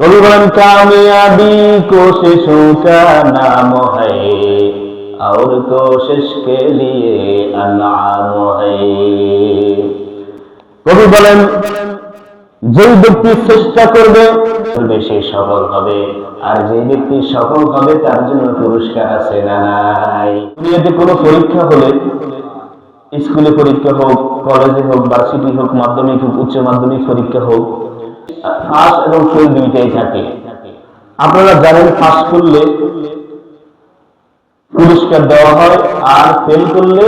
कभी बलन कामयाबी कोशिशों का नाम है और कोशिश के लिए अनाम है কবি বলেন যেই ব্যক্তি চেষ্টা করবে করবে সে সফল হবে আর যে ব্যক্তি সফল হবে তার জন্য পুরস্কার আছে না নাই দুনিয়াতে কোনো পরীক্ষা হলে স্কুলে পরীক্ষা হোক কলেজে হোক ভার্সিটি হোক মাধ্যমিক হোক উচ্চ মাধ্যমিক পরীক্ষা হোক পাস এবং ফেল দুইটাই থাকে। আপনারা জানেন করলে পুরস্কার দেওয়া হয়, আর ফেল করলে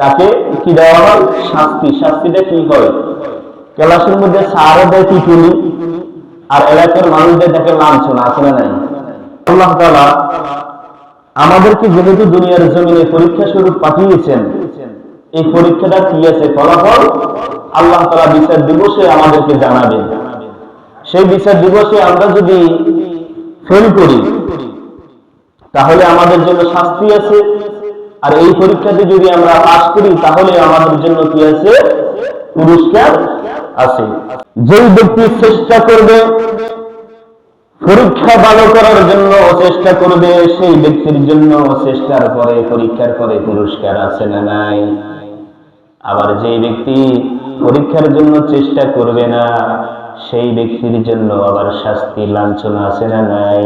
তাকে কি দেওয়া হয়? শাস্তি। শাস্তিটা কি হয়? ক্লাসের মধ্যে সারও দেয় আর এলাকার মানুষদের লাঞ্ছনা, আছে না নাই? আল্লাহ তাআলা আমাদেরকে যেহেতু দুনিয়ার জমিনে পরীক্ষা স্বরূপ পাঠিয়েছেন, এই পরীক্ষাটা কি আছে? ফলাফল আল্লাহ তালা বিচার দিবসে আমাদেরকে জানাবেন। সেই বিচার দিবসে আমরা যদি ফেল করি, তাহলে আমাদের জন্য শাস্তি আছে। আর এই পরীক্ষাতে যদি আমরা পাস করি, তাহলে আমাদের জন্য কি আছে? পুরস্কার আছে। যেই ব্যক্তি চেষ্টা করবে, পরীক্ষা ভালো করার জন্য চেষ্টা করবে, সেই ব্যক্তির জন্য চেষ্টার পরে, পরীক্ষার পরে পুরস্কার আছে না নাই? আবার যেই ব্যক্তি পরীক্ষার জন্য চেষ্টা করবে না সেই ব্যক্তির জন্য আবার শাস্তি লাঞ্ছনা আছে না নাই?